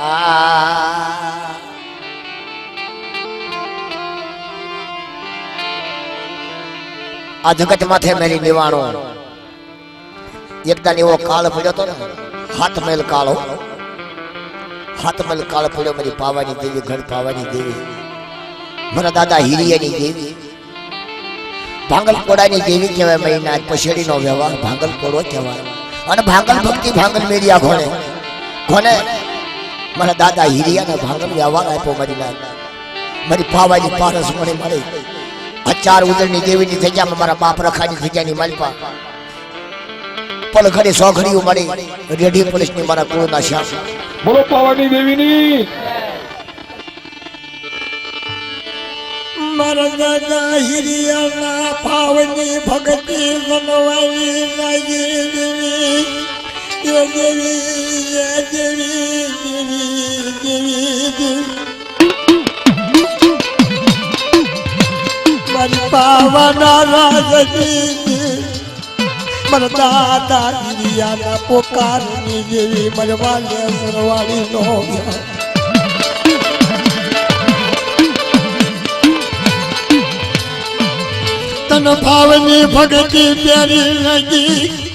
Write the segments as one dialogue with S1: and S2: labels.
S1: આ આ માથે મેરી નિવાણો. એકદા એવો કાળ પડ્યો હતો ને, હાથ મેલ કાળો. હાથ મેલ કાળ પડ્યો, મારી પાવાની દેવી, ઘર પાવાની દેવી. મારા દાદા હિરિયાની દેવી. ભાંગલકોડાની દેવી કહેવાય મહિના પછેડીનો વ્યવહાર ભાંગલકોડો કહેવાય. અને ભાંગલ ભક્તિ ભાંગલ મેરિયા ઘોણે ઘોણે મારા દાદા હિરિયાને ભાંગલ વ્યવહાર આપ્યો મારી નાથ મારી પાવાની પારસ મને મળી. આ ચાર ઉદરની દેવીની જગ્યામાં મારા બાપ રખાની જગ્યાની માલપા. પલ ઘડી સોઘડીઓ મળી. રેડી પોલીસની મારા કુળના શ્યામ.
S2: બોલો પાવાની દેવીની.
S3: મારા દાદા હિરિયાના પાવની ભક્તિ મનવાની લાગી દેવી. પાવાના રાજની મારા દાદા હિરિયાના પોકારની દેવી મારા વાલે સરવાળી નો તન ભાવની ભગતી પ્યારી લાગી.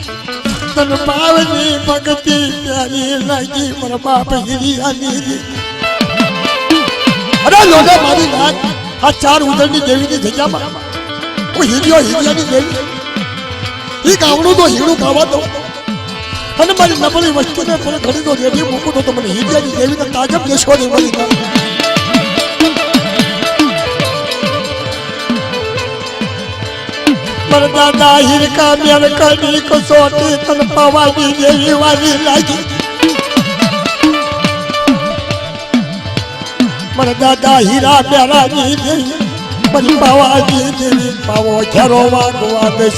S3: તન પાવની ભક્તિ પ્યારી લાગી, મારા બાપ હિરિયાની અરે લોકો મારી નાક આ ચાર ઉદળની દેવીની જગ્યામાં હું હિરિયો હિરિયાની દેવી. એ ગામડું તો હીરું ખાવા દો અને મારી નબળી વસ્તુને પણ ઘડી દો રેડી મૂકું તો મને હિરિયાની દેવીને તાજબ દેશો નહીં મારા દાદા હિરકા મેર કડી કસોટી તન પવાની જેવી વાલી લાગી. પરદાદા દાદા હીરા મેરાની દેવી મારી પાવાની દેવી, પાવો ઘેરો વાગવા આવ્યા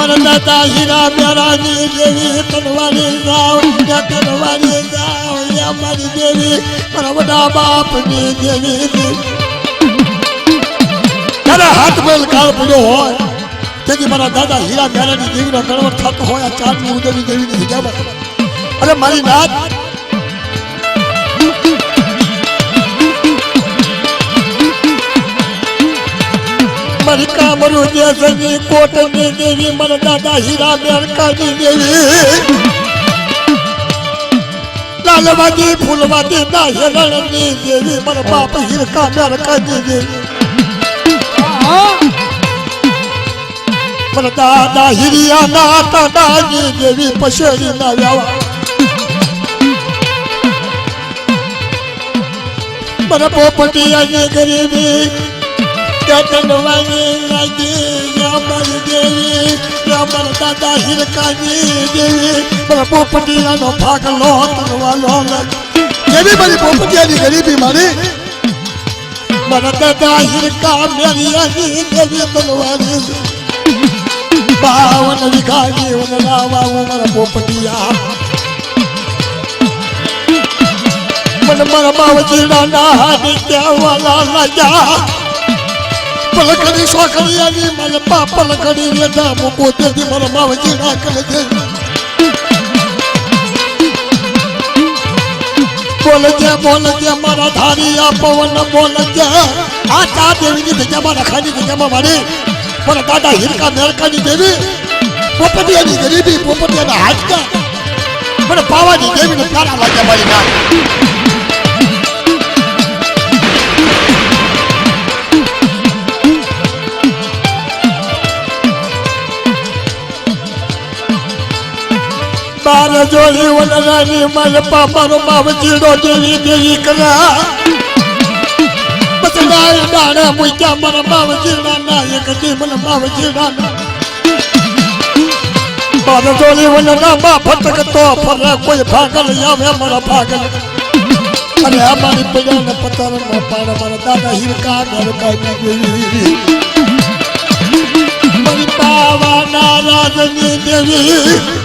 S3: મારા દાદા હીરા મેરાની દેવી તનવારી જાઓ, યા તનવારી જાઓ, યા મારી દેવી બધા બાપની દેવી. ત્યારે હાથ મેલ કાળ પડ્યો હોય, તેથી મારા દાદા હીરા મેરાની દેવીનો કણવટ થતો હોય, આ ચાંદની ઉદયની દેવીની હિજાબત અરે મારી નાથ મારી કામરું દેશની કોટની દેવી, મને દાદા હીરા મેરકાની દેવી. લાલવાદી, ફૂલવાદી દાહેરણની દેવી, મને બાપ હીરકા મેરકાની દેવી. મને દાદા હિરિયાના દાદાની દેવી પશેરી ના વ્યાવા. મારા પોપટિયાની ગરીબી કટનવાની લાગી રામર દેવી રામર દાદા હિરકાની દેવી મારા. પોપટિયાનો ભાગ લો તરવાનો જેવી મારી પોપટિયાની ગરીબી મારી મારા દાદા હિરકા મેરિયાની દેવી તલવાની બાવન વિઘાની ઉનરાવા મારા પોપટિયા. મને મારા બાવજીના ના હાથ ત્યાં વાલા પલકડી સોકડિયાની મને પા પલકડી લેતા મૂકો તેથી મારા માવજી કરે છે. બોલજે બોલજે, મારા ધારિયા પવન, બોલજે. આ ચા દેવીની જગ્યામાં રખાની જગ્યામાં મારી. પણ દાદા હિરકા મેરકાની દેવી પોપટિયાની ગરીબી પોપટિયાના હાજકા પણ પાવાની દેવીને પ્યારા લાગ્યા મારી ના બાર જોડી વનરાની મલ પાપાનો બાવજીડો દેવી દેવી કરા. બસડાય ડાણા મૂક્યા મારા ના, એક દી મને બાવજીડા બાર જોડી વનરામાં ફટકતો ફરે, કોઈ ભાગલ આવે મારા ભાગલ. અને અમારી પૈયાને પતારમાં પાડ, મારા દાદા હિરકા ગરકા દેવી મારી પાવાના રાજની દેવી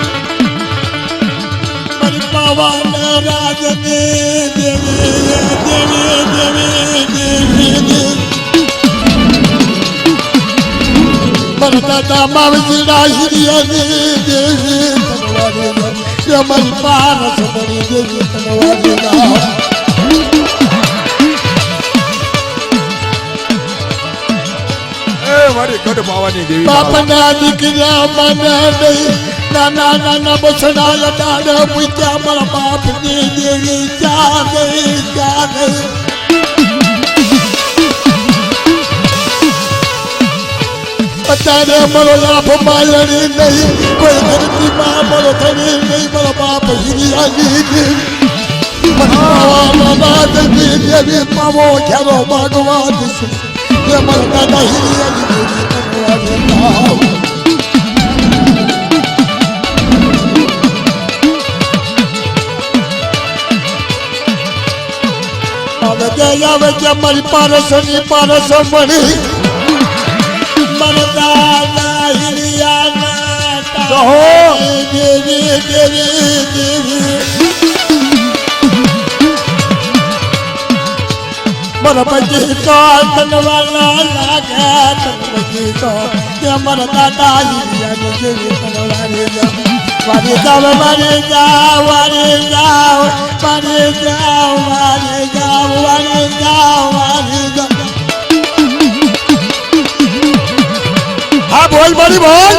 S3: પવન રાજ દેવી દેવી દેવી દેવી દેવી પરદાતા માવજી રાશિયા દેવી દેવી
S2: રમલ પાર
S3: સદરી દીકરા મને નહીં. નાના ના બસડા દાડા પૂછ્યા મારા બાપની દેવી ગઈ ત્યાં અત્યારે મારો લાભ માલણી નહીં કોઈ ધરતી માં મારો ધણી નહીં મારો બાપ હિરિયાજી દેવી પાવો ખેરો ભગવાન મારા દાદા હિરિયાજી लगावे क्या मर पारस नहीं पारस बनी मरता ना तो हिलिया ना देवी देवी देवी। मर बजी तो तनवाला लगे तन बजी तो क्या मरता ना हिलिया ना देवी तनवाली Pani jao, pani jao, pani jao, pani jao, pani jao. હા બોલ બોલી બોલ.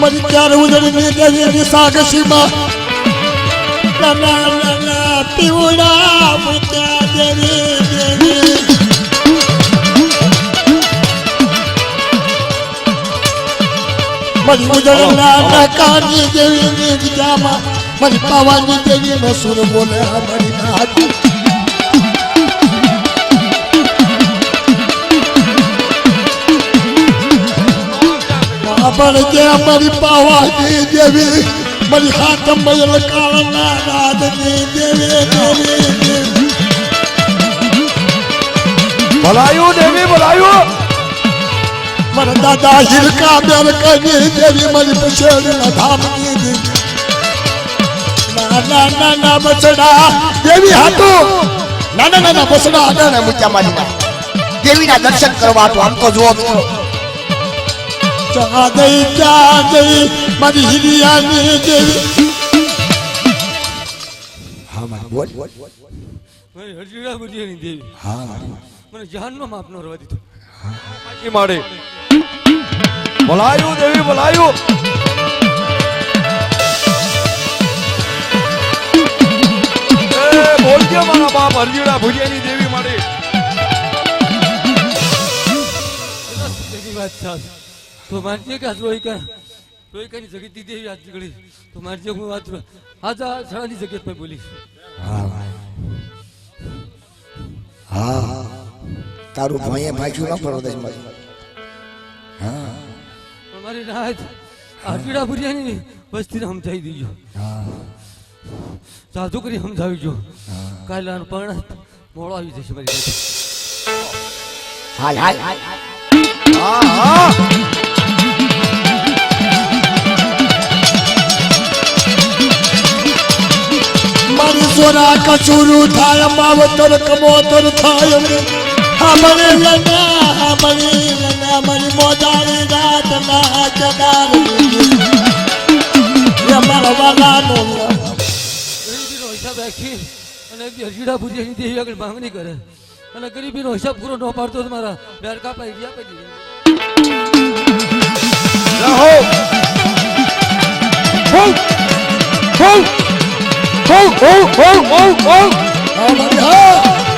S3: મારી ચાર ઉજળી સાગસીમાં. પીવડા મારી ઉદરના કાની દેવી ને જગ્યામાં મારી પાવાની દેવી ને સુર બોલે મારી નાટી પણ જે મારી પાવાની દેવી, મારી હાથ મયલ કાળના નાદની દેવી દેવી
S2: બોલાયું દેવી બોલાયું
S3: પર દાદા હિરકા બેરકની દેવી મારી પુષ્યના ધામની દેવી નાના ના બસડા દેવી હાટો નાના નાના બસડા
S1: આગળ મૂક્યા મારી દેવીના દર્શન કરવા તો આમ તો જુઓ
S3: ચા દઈ ચા દઈ મારી હિરિયાની દેવી
S1: હા મારી બોલ
S4: મારી હરજીડા બુધિયાની દેવી
S1: હા મારી
S4: મને જાનનો માપનો રવા દીધો
S2: એ મારે ભલાયું દેવી ભલાયું બોલજે મારા બાપ, હરજીડા ભુજિયાની દેવી
S4: મારી. વાત સાહેબ તો માનજે કે આજ રોઈ કર રોઈ કરી જગતની દેવી આજ નીકળી તો માનજે હું વાત આજ આ સડાની જગત પર બોલીશ
S1: હા. હા હા. હા તારું ભાઈએ ભાઈ શું ના પડો દેશ
S4: મારી રાહત આ પીડાપુરિયાની વસ્તીને સમજાવી દીજો. સાધુ કરી સમજાવી જો કાલે પણ મોડો આવી જશે મારી હાલ
S1: હાલ હાલ.
S2: હા હા.
S3: સોના કચુરુ થાય માવતર કમોતર થાય. અમારી લગા અમારી લગા અમારી મોજાની ગાત ના ચડાર એ અમારો વાલાનો
S4: ગરીબીનો હિસાબ રાખી અને હજીડા પૂજે હિન્દી આગળ માંગણી કરે. અને ગરીબીનો હિસાબ પૂરો ન પાડતો મારા બેરકા પાઈ ગયા પછી
S2: રહો.
S3: ફૂલ ફૂલ ફૂલ ફૂલ ફૂલ ફૂલ ફૂલ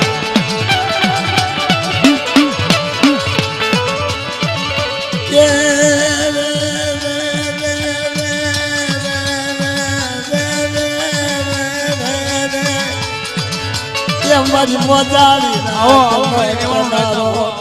S3: તારી મોજારી આવો આવો